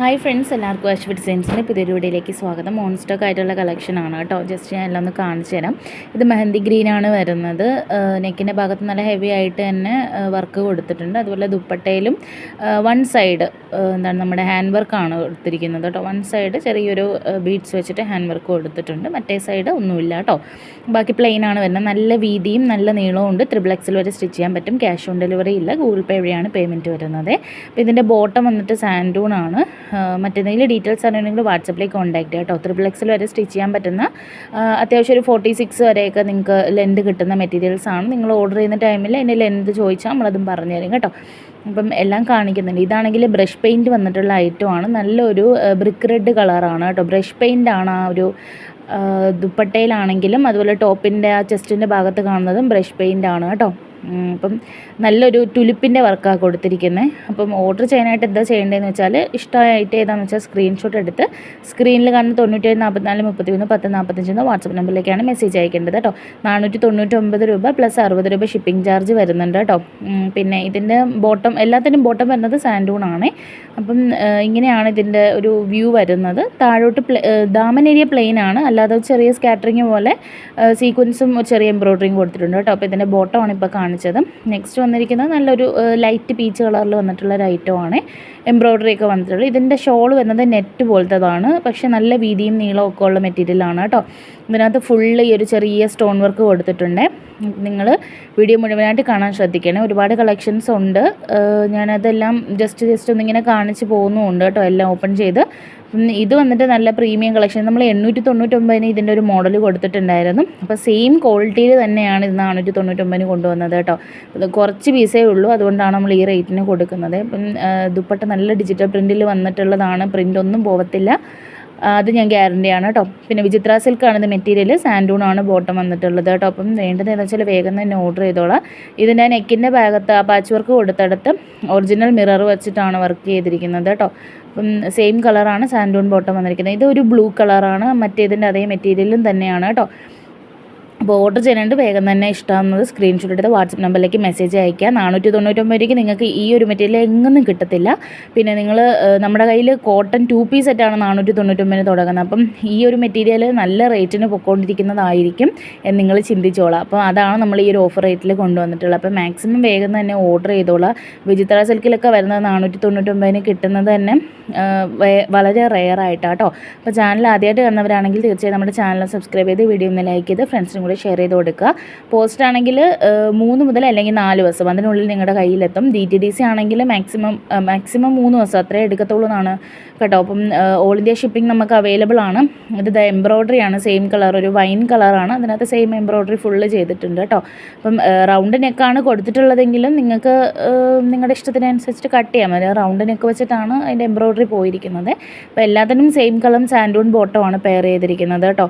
Hi friends എല്ലാവർക്കും അശ്വ ഡിസൈൻസിന്റെ പുതിയൊരു വീഡിയോയിലേക്ക് സ്വാഗതം. മോൺസ്റ്റോക്ക് ആയിട്ടുള്ള കളക്ഷനാണ് കേട്ടോ. ജസ്റ്റ് ഞാൻ എല്ലാം ഒന്ന് കാണിച്ചു തരാം. ഇത് മെഹന്തി ആണ് വരുന്നത്. നെക്കിന്റെ ഭാഗത്ത് നല്ല ഹെവി ആയിട്ട് തന്നെ വർക്ക് കൊടുത്തിട്ടുണ്ട്. അതുപോലെ ദുപ്പട്ടയിലും വൺ സൈഡ് എന്താണ് നമ്മുടെ ഹാൻഡ് വർക്കാണ് കൊടുത്തിരിക്കുന്നത് കേട്ടോ. വൺ സൈഡ് ചെറിയൊരു ബീഡ്സ് വെച്ചിട്ട് ഹാൻഡ് വർക്ക് കൊടുത്തിട്ടുണ്ട്. മറ്റേ സൈഡ് ഒന്നുമില്ല കേട്ടോ. ബാക്കി പ്ലെയിൻ ആണ് വരുന്നത്. നല്ല വീതിയും നല്ല നീളവും ഉണ്ട്. ത്രിബ്ലക്സിൽ വരെ സ്റ്റിച്ച് ചെയ്യാൻ പറ്റും. ക്യാഷ് ഓൺ ഡെലിവറി ഇല്ല. ഗൂഗിൾ പേ വഴിയാണ് പേയ്മെന്റ് വരുന്നത്. അപ്പോൾ ഇതിന്റെ ബോട്ടം വന്നിട്ട് സാൻഡൂൺ ആണ്. മറ്റേതെങ്കിലും ഡീറ്റെയിൽസ് അറിയണമെങ്കിൽ വാട്സപ്പിലേക്ക് കോൺടാക്ട് കേട്ടോ. ത്രിപ്പിൾ എക്സിൽ വരെ സ്റ്റിച്ച് ചെയ്യാൻ പറ്റുന്ന അത്യാവശ്യം ഒരു ഫോർട്ടി സിക്സ് വരെയൊക്കെ നിങ്ങൾക്ക് ലെന്ത് കിട്ടുന്ന മെറ്റീരിയൽസ് ആണ്. നിങ്ങൾ ഓർഡർ ചെയ്യുന്ന ടൈമിൽ അതിന്റെ ലെന്ത് ചോദിച്ചാൽ നമ്മളതും പറഞ്ഞു തരും കേട്ടോ. അപ്പം എല്ലാം കാണിക്കുന്നുണ്ട്. ഇതാണെങ്കിൽ ബ്രഷ് പെയിന്റ് വന്നിട്ടുള്ള ഐറ്റമാണ് നല്ലൊരു ബ്രിക്ക് റെഡ് കളറാണ് കേട്ടോ. ബ്രഷ് പെയിന്റ് ആണ് ആ ഒരു ദുപ്പട്ടയിലാണെങ്കിലും അതുപോലെ ടോപ്പിന്റെ ആ ചെസ്റ്റിന്റെ ഭാഗത്ത് കാണുന്നതും ബ്രഷ് പെയിന്റ് ആണ് കേട്ടോ. അപ്പം നല്ലൊരു ടുലിപ്പിന്റെ വർക്കാണ് കൊടുത്തിരിക്കുന്നത് അപ്പം ഓർഡർ ചെയ്യാനായിട്ട് എന്താ ചെയ്യേണ്ടതെന്ന് വെച്ചാൽ ഇഷ്ടമായിട്ട് ഏതാണെന്ന് വെച്ചാൽ സ്ക്രീൻഷോട്ട് എടുത്ത് സ്ക്രീനിൽ കാണുന്ന തൊണ്ണൂറ്റേഴ് നാൽപ്പത്തിനാല് മുപ്പത്തി മൂന്ന് പത്ത് നാൽപ്പത്തഞ്ച് എന്ന വാട്സപ്പ് നമ്പറിലേക്കാണ് മെസ്സേജ് അയക്കേണ്ടത് കേട്ടോ. നാനൂറ്റി തൊണ്ണൂറ്റൊമ്പത് രൂപ പ്ലസ് അറുപത് രൂപ ഷിപ്പിംഗ് ചാർജ് വരുന്നുണ്ട് കേട്ടോ. പിന്നെ ഇതിന്റെ ബോട്ടം എല്ലാത്തിനും ബോട്ടം വരുന്നത് സാൻഡൂൺ ആണ്. അപ്പം ഇങ്ങനെയാണ് ഇതിന്റെ ഒരു വ്യൂ വരുന്നത്. താഴോട്ട് ദാമൻ ഏരിയ പ്ലെയിൻ ആണ്. അല്ലാതെ ചെറിയ സ്കാറ്ററിങ് പോലെ സീക്വൻസും ചെറിയ എംബ്രോയിഡറിയും കൊടുത്തിട്ടുണ്ട് കേട്ടോ. അപ്പോൾ ഇതിന്റെ ബോട്ടമാണ് ഇപ്പോൾ കാണിച്ചത്. നെക്സ്റ്റ് വന്നിരിക്കുന്നത് നല്ലൊരു ലൈറ്റ് പീച്ച് കളറിൽ വന്നിട്ടുള്ള ഒരു ഐറ്റമാണ് എംബ്രോയ്ഡറി ഒക്കെ വന്നിട്ടുള്ളത്. ഇതിന്റെ ഷോൾ വരുന്നത് നെറ്റ് പോലത്തതാണ്. പക്ഷെ നല്ല വീതിയും നീളവും ഒക്കെ ഉള്ള മെറ്റീരിയലാണ് കേട്ടോ. ഇതിനകത്ത് ഫുള്ള് ഈ ഒരു ചെറിയ സ്റ്റോൺ വർക്ക് കൊടുത്തിട്ടുണ്ട്. നിങ്ങൾ വീഡിയോ മുഴുവനായിട്ട് കാണാൻ ശ്രദ്ധിക്കണം. ഒരുപാട് കളക്ഷൻസ് ഉണ്ട്. ഞാനതെല്ലാം ജസ്റ്റ് ജസ്റ്റ് ഒന്നിങ്ങനെ കാണിച്ച് പോകുന്നുമുണ്ട് കേട്ടോ. എല്ലാം ഓപ്പൺ ചെയ്ത്. ഇത് വന്നിട്ട് നല്ല പ്രീമിയം കളക്ഷൻ നമ്മൾ എണ്ണൂറ്റി തൊണ്ണൂറ്റൊമ്പതിന് ഇതിന്റെ ഒരു മോഡൽ കൊടുത്തിട്ടുണ്ടായിരുന്നു. അപ്പോൾ സെയിം ക്വാളിറ്റിയിൽ തന്നെയാണ് ഇത് നാനൂറ്റി തൊണ്ണൂറ്റൊമ്പതിന് കൊണ്ടുവന്നത് കേട്ടോ. അത് കുറച്ച് പീസേ ഉള്ളൂ. അതുകൊണ്ടാണ് നമ്മൾ ഈ റേറ്റിന് കൊടുക്കുന്നത്. ഇപ്പം ദുപ്പട്ട നല്ല ഡിജിറ്റൽ പ്രിന്റിൽ വന്നിട്ടുള്ളതാണ്. പ്രിന്റ് ഒന്നും പോകത്തില്ല അത് ഞാൻ ഗ്യാരണ്ടിയാണ് കേട്ടോ. പിന്നെ വിചിത്ര സിൽക്കാണിത് മെറ്റീരിയൽ സാൻഡൂൺ ആണ് ബോട്ടം വന്നിട്ടുള്ളത് കേട്ടോ. അപ്പം വേണ്ടത് എന്ന് വെച്ചാൽ വേഗം തന്നെ ഓർഡർ ചെയ്തോളാം. ഇതിന്റെ നെക്കിന്റെ ഭാഗത്ത് ആ പാച്ച് വർക്ക് കൊടുത്തടത്ത് ഒറിജിനൽ മിറർ വെച്ചിട്ടാണ് വർക്ക് ചെയ്തിരിക്കുന്നത് കേട്ടോ. അപ്പം സെയിം കളറാണ് സാൻഡൂൺ ബോട്ടം വന്നിരിക്കുന്നത്. ഇത് ഒരു ബ്ലൂ കളറാണ് മറ്റേതിന്റെ അതേ മെറ്റീരിയലും തന്നെയാണ് കേട്ടോ. അപ്പോൾ ഓർഡർ ചെയ്യാനായിട്ട് വേഗം തന്നെ ഇഷ്ടമാകുന്നത് സ്ക്രീൻഷോട്ട് എടുത്ത് വാട്സപ്പ് നമ്പറിലേക്ക് മെസ്സേജ് അയക്കുക നാനൂറ്റി രൂപയ്ക്ക് നിങ്ങൾക്ക് ഈ ഒരു മെറ്റീരിയൽ എങ്ങൊന്നും കിട്ടത്തില്ല. പിന്നെ നിങ്ങൾ നമ്മുടെ കയ്യിൽ കോട്ടൺ ടു പീസ് സെറ്റാണ് നാനൂറ്റി തൊണ്ണൂറ്റൊമ്പതിന് തുടങ്ങുന്നത്. അപ്പം ഈ ഒരു മെറ്റീരിയൽ നല്ല റേറ്റിന് പൊയ്ക്കൊണ്ടിരിക്കുന്നതായിരിക്കും എന്ന് നിങ്ങൾ ചിന്തിച്ചോളാം. അപ്പോൾ അതാണ് നമ്മൾ ഈ ഒരു ഓഫർ റേറ്റിൽ കൊണ്ടുവന്നിട്ടുള്ളത്. അപ്പോൾ മാക്സിമം വേഗം തന്നെ ഓർഡർ ചെയ്തോളാം. വിചിത്ര സിൽക്കിലൊക്കെ വരുന്നത് നാനൂറ്റി തൊണ്ണൂറ്റൊമ്പതിന് കിട്ടുന്നത് തന്നെ വളരെ റെയർ ആയിട്ടാണ് കേട്ടോ അപ്പോൾ ചാനൽ ആദ്യമായിട്ട് കാണുന്നവരാണെങ്കിൽ തീർച്ചയായും നമ്മുടെ ചാനൽ സബ്സ്ക്രൈബ് ചെയ്ത് വീഡിയോ ഒന്ന് ലൈക്ക് ചെയ്ത് ഫ്രണ്ട്സിനും ഷെയർ ചെയ്ത് കൊടുക്കുക. പോസ്റ്റ് ആണെങ്കിൽ മൂന്ന് മുതൽ അല്ലെങ്കിൽ നാല് ദിവസം അതിനുള്ളിൽ നിങ്ങളുടെ കയ്യിലെത്തും. ഡി ടി ഡി സി ആണെങ്കിൽ മാക്സിമം മാക്സിമം മൂന്ന് ദിവസം അത്രേ എടുക്കത്തുള്ളൂ എന്നാണ് കേട്ടോ. അപ്പം ഓൾ ഇന്ത്യ ഷിപ്പിംഗ് നമുക്ക് അവൈലബിൾ ആണ്. ഇത് എംബ്രോയ്ഡറി ആണ്. സെയിം കളർ ഒരു വൈൻ കളറാണ് അതിനകത്ത് സെയിം എംബ്രോയ്ഡറി ഫുള്ള് ചെയ്തിട്ടുണ്ട് കേട്ടോ. അപ്പം റൗണ്ട് നെക്കാണ് കൊടുത്തിട്ടുള്ളതെങ്കിലും നിങ്ങൾക്ക് നിങ്ങളുടെ ഇഷ്ടത്തിനനുസരിച്ചിട്ട് കട്ട് ചെയ്യാം. മതി റൗണ്ട് നെക്ക് വെച്ചിട്ടാണ് അതിന്റെ എംബ്രോയ്ഡറി പോയിരിക്കുന്നത്. അപ്പോൾ എല്ലാത്തിനും സെയിം കളറും സാൻഡൂൺ ബോട്ടമാണ് പെയർ ചെയ്തിരിക്കുന്നത് കേട്ടോ.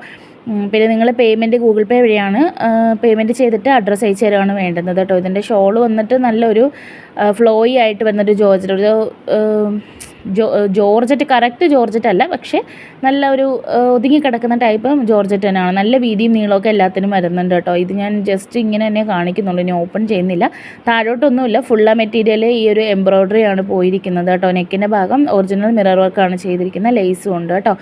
പിന്നെ നിങ്ങൾ പേയ്മെന്റ് ഗൂഗിൾ പേ വഴിയാണ് പേയ്മെന്റ് ചെയ്തിട്ട് അഡ്രസ്സ് അയച്ചു തരുവാണ് വേണ്ടുന്നത് കേട്ടോ. ഇതിന്റെ ഷോൾ വന്നിട്ട് നല്ലൊരു ഫ്ലോയി ആയിട്ട് വന്നൊരു ജോർജറ്റ് ഒരു ജോർജറ്റ് കറക്റ്റ് ജോർജറ്റ് അല്ല പക്ഷേ നല്ല ഒരു ഒതുങ്ങി കിടക്കുന്ന ടൈപ്പ് ജോർജറ്റ് തന്നെയാണ്. നല്ല വീതിയും നീളമൊക്കെ എല്ലാത്തിനും വരുന്നുണ്ട് കേട്ടോ. ഇത് ഞാൻ ജസ്റ്റ് ഇങ്ങനെ തന്നെ കാണിക്കുന്നുള്ളൂ ഇനി ഓപ്പൺ ചെയ്യുന്നില്ല. താഴോട്ടൊന്നുമില്ല ഫുള്ള മെറ്റീരിയൽ ഈ ഒരു എംബ്രോയിഡറി ആണ് പോയിരിക്കുന്നത് കേട്ടോ. നെക്കിന്റെ ഭാഗം ഒറിജിനൽ മിറർ വർക്കാണ് ചെയ്തിരിക്കുന്നത് ലേസും ഉണ്ട് കേട്ടോ.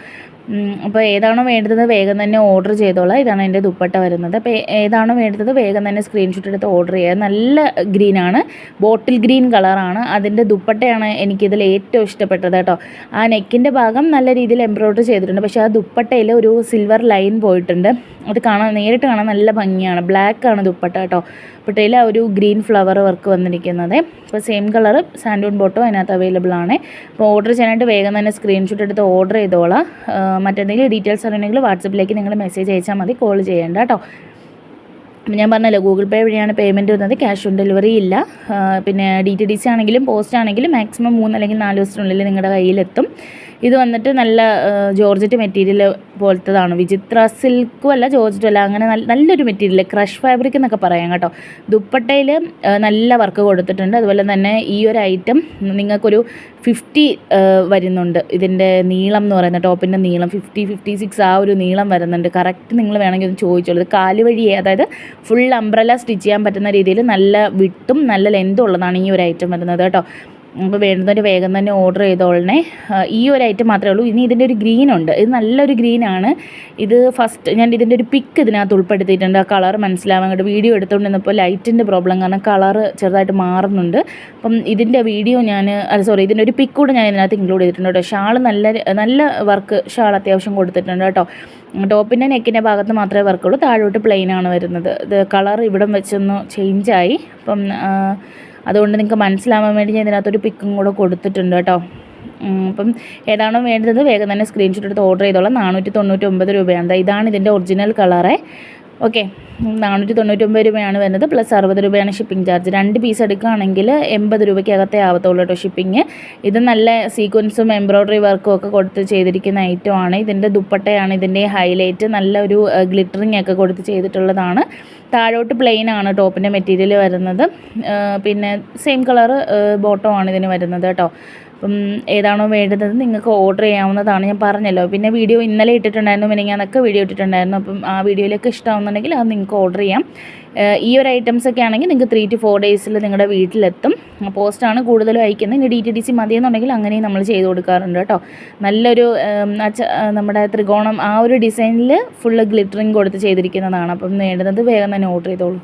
അപ്പോൾ ഏതാണോ വേണ്ടത് വേഗം തന്നെ ഓർഡർ ചെയ്തോളാം. ഇതാണ് എന്റെ ദുപ്പട്ട വരുന്നത്. അപ്പോൾ ഏതാണോ വേണ്ടത് വേഗം തന്നെ സ്ക്രീൻഷോട്ട് എടുത്ത് ഓർഡർ ചെയ്യുക. നല്ല ഗ്രീനാണ് ബോട്ടിൽ ഗ്രീൻ കളറാണ് അതിന്റെ ദുപ്പട്ടയാണ് എനിക്കിതിൽ ഏറ്റവും ഇഷ്ടപ്പെട്ടത് കേട്ടോ. ആ നെക്കിന്റെ ഭാഗം നല്ല രീതിയിൽ എംബ്രോയിഡറി ചെയ്തിട്ടുണ്ട്. പക്ഷേ ആ ദുപ്പട്ടയിൽ ഒരു സിൽവർ ലൈൻ പോയിട്ടുണ്ട്. അത് കാണാൻ നേരിട്ട് കാണാൻ നല്ല ഭംഗിയാണ്. ബ്ലാക്കാണ് ദുപ്പട്ട കേട്ടോ. ദുപ്പട്ടയിൽ ആ ഒരു ഗ്രീൻ ഫ്ലവർ വർക്ക് വന്നിരിക്കുന്നത്. അപ്പോൾ സെയിം കളർ സാൻഡൂൺ ബോട്ടോ അതിനകത്ത് അവൈലബിൾ ആണ്. അപ്പോൾ ഓർഡർ ചെയ്യാനായിട്ട് വേഗം തന്നെ സ്ക്രീൻഷോട്ട് എടുത്ത് ഓർഡർ ചെയ്തോളാം. മറ്റെന്തെങ്കിലും ഡീറ്റെയിൽസ് അറിയണമെങ്കിൽ വാട്സപ്പിലേക്ക് നിങ്ങൾ മെസ്സേജ് അയച്ചാൽ മതി കോൾ ചെയ്യേണ്ട കേട്ടോ. ഞാൻ പറഞ്ഞല്ലോ ഗൂഗിൾ പേ വഴിയാണ് പേയ്മെന്റ് വരുന്നത് ക്യാഷ് ഓൺ ഡെലിവറി ഇല്ല. പിന്നെ ഡി ടി ഡി സി ആണെങ്കിലും പോസ്റ്റ് ആണെങ്കിലും മാക്സിമം മൂന്ന് അല്ലെങ്കിൽ നാല് ദിവസത്തിനുള്ളിൽ നിങ്ങളുടെ കയ്യിലെത്തും. ഇത് വന്നിട്ട് നല്ല ജോർജറ്റ് മെറ്റീരിയൽ പോലത്തതാണ്. വിചിത്ര സിൽക്കും അല്ല ജോർജറ്റും അല്ല അങ്ങനെ നല്ലൊരു മെറ്റീരിയൽ ക്രഷ് ഫാബ്രിക് എന്നൊക്കെ പറയാം കേട്ടോ. ദുപ്പട്ടയിൽ നല്ല വർക്ക് കൊടുത്തിട്ടുണ്ട്. അതുപോലെ തന്നെ ഈ ഒരു ഐറ്റം നിങ്ങൾക്കൊരു ഫിഫ്റ്റി വരുന്നുണ്ട്. ഇതിന്റെ നീളം എന്ന് പറയുന്നത് ടോപ്പിന്റെ നീളം ഫിഫ്റ്റി ഫിഫ്റ്റി സിക്സ് ആ ഒരു നീളം വരുന്നുണ്ട്. കറക്റ്റ് നിങ്ങൾ വേണമെങ്കിൽ ഒന്ന് ചോദിച്ചോളൂ. ഇത് കാൽ വഴിയെ അതായത് ഫുൾ അംബ്രല സ്റ്റിച്ച് ചെയ്യാൻ പറ്റുന്ന രീതിയിൽ നല്ല വിട്ടും നല്ല ലെന്തും ഉള്ളതാണ് ഈ ഒരു ഐറ്റം വരുന്നത് കേട്ടോ. അപ്പോൾ വേണ്ടുന്നവർ വേഗം തന്നെ ഓർഡർ ചെയ്തോളണേ. ഈ ഒരു ഐറ്റം മാത്രമേ ഉള്ളൂ. ഇനി ഇതിന്റെ ഒരു ഗ്രീൻ ഉണ്ട്. ഇത് നല്ലൊരു ഗ്രീനാണ് ഇത് ഫസ്റ്റ് ഞാൻ ഇതിന്റെ ഒരു പിക്ക് ഇതിനകത്ത് ഉൾപ്പെടുത്തിയിട്ടുണ്ട്. ആ കളർ മനസ്സിലാവാൻ വേണ്ടി വീഡിയോ എടുത്തുകൊണ്ടിരുന്നപ്പോൾ ലൈറ്റിന്റെ പ്രോബ്ലം കാരണം കളർ ചെറുതായിട്ട് മാറുന്നുണ്ട്. അപ്പം ഇതിന്റെ വീഡിയോ ഞാൻ അല്ല സോറി ഇതിന്റെ ഒരു പിക്ക് കൂടെ ഞാൻ ഇതിനകത്ത് ഇൻക്ലൂഡ് ചെയ്തിട്ടുണ്ട് കേട്ടോ. ഷാൾ നല്ല നല്ല വർക്ക് ഷാൾ അത്യാവശ്യം കൊടുത്തിട്ടുണ്ട് കേട്ടോ. ടോപ്പിന്റെ നെക്കിന്റെ ഭാഗത്ത് മാത്രമേ വർക്കുള്ളൂ താഴോട്ട് പ്ലെയിൻ ആണ് വരുന്നത്. ഇത് കളർ ഇവിടം വെച്ചൊന്ന് ചേഞ്ചായി അപ്പം അതുകൊണ്ട് നിങ്ങൾക്ക് മനസ്സിലാവാൻ വേണ്ടി ഞാൻ ഇതിനകത്തൊരു പിക്കും കൂടെ കൊടുത്തിട്ടുണ്ട് കേട്ടോ. അപ്പം ഏതാണോ വേണ്ടത് വേഗം തന്നെ സ്ക്രീൻഷോട്ട് എടുത്ത് ഓർഡർ ചെയ്തോളാം. നാനൂറ്റി തൊണ്ണൂറ്റി ഒമ്പത് രൂപയാണ്. ഇതാണ് ഇതിന്റെ ഒറിജിനൽ കളറേ ഓക്കെ. നാനൂറ്റി തൊണ്ണൂറ്റൊമ്പത് രൂപയാണ് വരുന്നത്. പ്ലസ് അറുപത് രൂപയാണ് ഷിപ്പിംഗ് ചാർജ് രണ്ട് പീസ് എടുക്കുകയാണെങ്കിൽ എൺപത് രൂപയ്ക്കകത്തേ ആവത്തുള്ളൂ കേട്ടോ ഷിപ്പിംഗ് ഇത് നല്ല സീക്വൻസും എംബ്രോയ്ഡറി വർക്കും ഒക്കെ കൊടുത്ത് ചെയ്തിരിക്കുന്ന ഐറ്റമാണ് ഇതിന്റെ ദുപ്പട്ടയാണ് ഇതിന്റെ ഹൈലൈറ്റ് നല്ലൊരു ഗ്ലിറ്ററിങ് ഒക്കെ കൊടുത്ത് ചെയ്തിട്ടുള്ളതാണ്. താഴോട്ട് പ്ലെയിൻ ആണ് ടോപ്പിന്റെ മെറ്റീരിയൽ വരുന്നത്. പിന്നെ സെയിം കളർ ബോട്ടമാണ് ഇതിന് വരുന്നത് കേട്ടോ. അപ്പം ഏതാണോ വേണ്ടത് നിങ്ങൾക്ക് ഓർഡർ ചെയ്യാവുന്നതാണ് ഞാൻ പറഞ്ഞല്ലോ. പിന്നെ വീഡിയോ ഇന്നലെ ഇട്ടിട്ടുണ്ടായിരുന്നു മിനിങ്ങാന്നൊക്കെ വീഡിയോ ഇട്ടിട്ടുണ്ടായിരുന്നു. അപ്പം ആ വീഡിയോയിലൊക്കെ ഇഷ്ടമാവുന്നുണ്ടെങ്കിൽ അത് നിങ്ങൾക്ക് ഓർഡർ ചെയ്യാം. ഈ ഒരു ഐറ്റംസ് ഒക്കെ ആണെങ്കിൽ നിങ്ങൾക്ക് ത്രീ ടു ഫോർ ഡേയ്സിൽ നിങ്ങളുടെ വീട്ടിലെത്തും. പോസ്റ്റാണ് കൂടുതലും അയക്കുന്നത്. ഇനി ഡി ടി ഡി സി മതിയെന്നുണ്ടെങ്കിൽ അങ്ങനെയും നമ്മൾ ചെയ്ത് കൊടുക്കാറുണ്ട് കേട്ടോ. നല്ലൊരു നമ്മുടെ ത്രികോണം ആ ഒരു ഡിസൈനിൽ ഫുള്ള് ഗ്ലിറ്ററിങ് കൊടുത്ത് ചെയ്തിരിക്കുന്നതാണ്. അപ്പം വേണ്ടുന്നത് വേഗം തന്നെ ഓർഡർ ചെയ്തോളൂ.